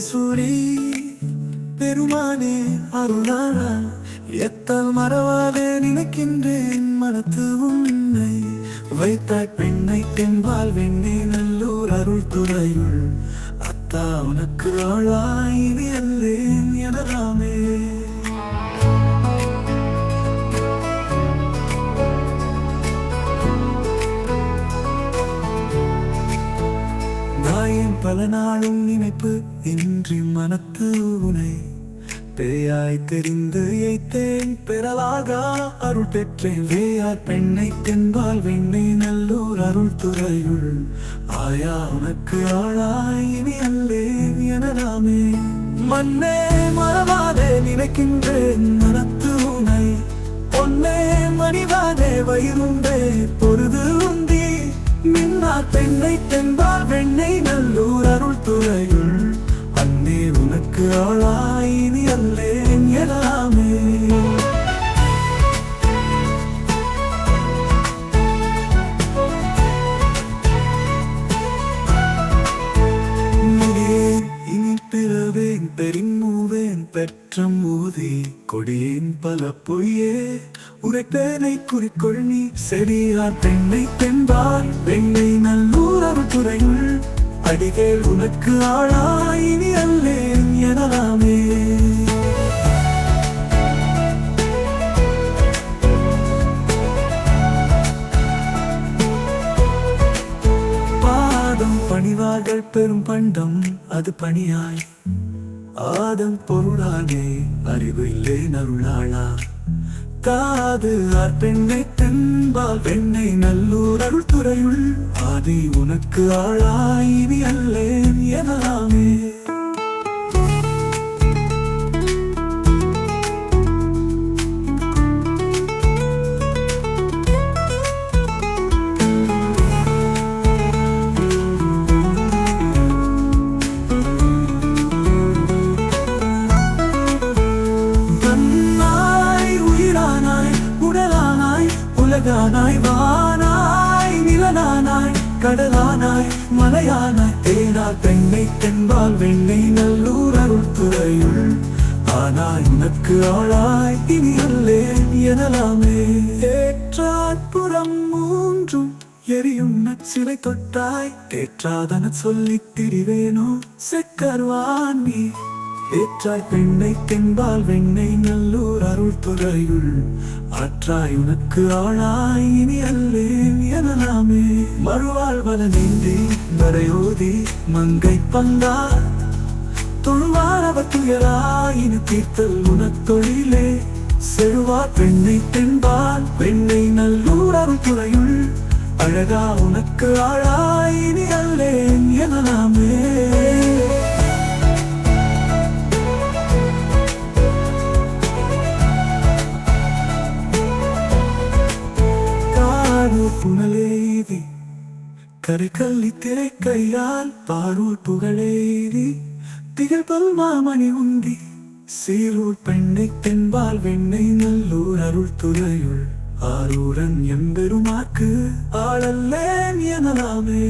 சூரி பெருமானே அருளாளா எத்தால் மறவாதே நினைக்கின்றேன் மனத்து உன்னை வைத்தாய் பெண்ணை தென்பால் வெண்ணே நல்லூர் அருள் துறையுள் அத்தா உனக்கு ஆளாய் இனி அல்லேன் எனதாமே பல நாளும் நினைப்பு இன்றி மனத்து உனை பேயாய் தெரிந்து எய்த்தேன் பெறலாக அருள் பெற்றேன். வேயார் பெண்ணை தென்பால் வெண்ணை நல்லூர் அருள் துறையுள். ஆயா உனக்கு ஆளாய் இனி அல்லேன் எனலாமே மண்ணே மறவாதே நினைக்கின்றேன் மனத்து உனை. பொன்னே மணிவாதே வயிறுண்டே மின்னார் பெண்ணை தென்பால் வெண்ணை நல்லூர் அருள் துறையுள். அன்னே உனக்கு ஆளாயினி அல்லேன் எல்லாமே. நீயே இனி பெற்றம் ஊதி கொடியின் பல பொய்யே. உரைப்பேனை குறிக்கொள் நீ செடியார் பெண்ணை தென்பால் பெண்ணை நல்லூர் துறையுள். அடிகள் உனக்கு ஆளாய் இனி அல்லேன் எனலாமே. பாதம் பணிவார்கள் பெரும் பண்டம் அது பணியாய். ஆதம் பொருளாகே அறிவு இல்லை நருளாளா. காது ஆர் பெண்ணை தென்பால் பெண்ணை நல்லூர் அருள் துறையுள் ஆதி உனக்கு ஆளாய் அல்லேன் எனலாமே. அழகானாய் வானாய் நிலனானாய் கடலானாய் மலையானாய் தேனா பெண்ணை தென்பால் வெண்ணை நல்லூர் அருள் துறையுள் ஆனாய் உனக்கு ஆளாய் இனி அல்லேன் எனலாமே. ஏற்றாற்புறம் மூன்றும் எரியும் நச்சிலை தொட்டாய். தேற்றாதன சொல்லித் திரிவேனோ செக்கர்வான் நீ. ஏற்றாய் பெண்ணை தென்பால் வெண்ணை நல்லூர் அருள் துறையுள். ஆற்றாய் உனக்கு ஆளாய் இனி அல்லேன் எனலாமே. மறுவாழ் வல நீந்தி நரையோதி மங்கை பந்தா. தொழுவார் அவர் துயராயின தீர்த்தல் உனத்தொழிலே செழுவா பெண்ணை தென்பால் பெண்ணை நல்லூர் அருள் துறையுள். அழகா உனக்கு ஆளாய் இனி அல்லேன் எனலாமே. புனலேதி. கருக்கல்லி திரை கையால் பாரூர் புகழேறி திகழ்பல் மாமணி உந்தி சீரூர் பெண்ணை தென்பால் வெண்ணை நல்லூர் அருள் துறையுள். ஆரூரன் எம்பெருமாக்கு ஆளல்லேன் எனலாமே.